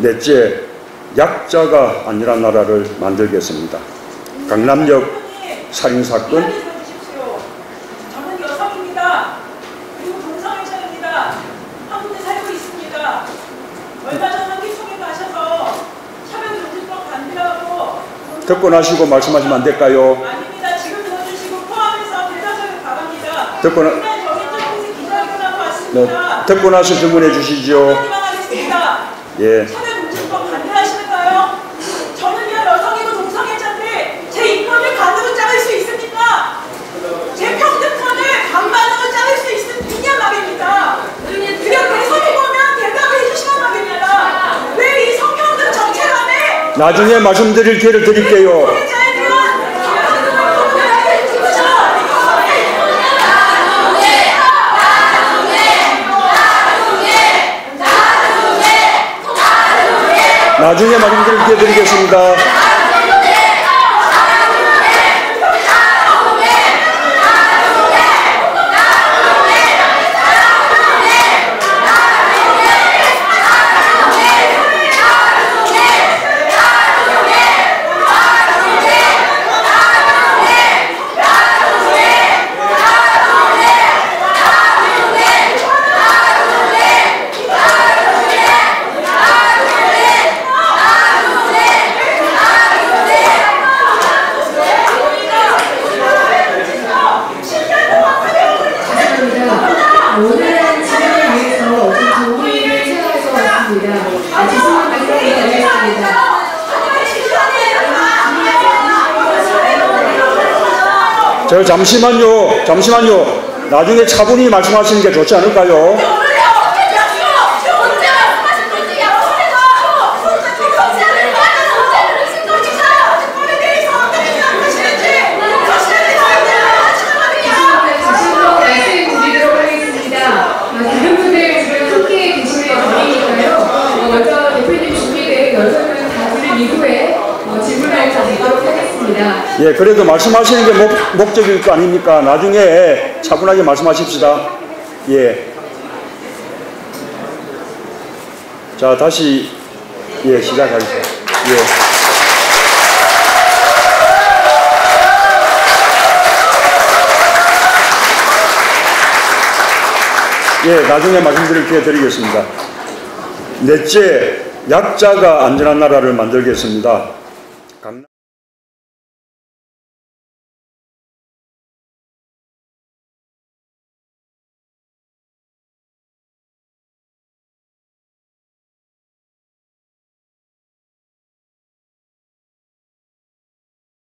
넷째, 약자가 안전한 나라를 만들겠습니다. 강남역 살인사건, 나시고 말씀하시면 안 될까요? 아닙니다. 지금 들어주시고 포함해서 그냥 정의적인 기자회견하고 네, 나서 질문해 주시죠. 예. 차별금지법 반대하시는가요? 저는요 여성이고 동성애자인데 제 인권을 반으로 자를 수 있습니까? 제 평등권을 반반으로 자를 수 있, 있냐 말입니다. 그냥 대선이 보면 대답을 해주시란 말입니다. 왜 이 성평등 정책 안에 나중에 말씀드릴 기회를 드릴게요. 동성애자에 대한 평등을 해주십시오. 나중에 말씀드릴 기회 드리겠습니다. 오늘은 진행을 위해서 어떤 도움을 생각해서 왔습니다. 아, 죄송한 말씀 드리겠습니다. 저 잠시만요. 잠시만요. 나중에 차분히 말씀하시는 게 좋지 않을까요? 들은 이후에 어. 예, 그래도 말씀하시는 게 목, 목적일 거 아닙니까? 나중에 차분하게 말씀하십시다. 예. 자, 다시, 예, 시작하겠습니다. 예. 예, 나중에 말씀드릴 기회 드리겠습니다. 넷째, 약자가 안전한 나라를 만들겠습니다.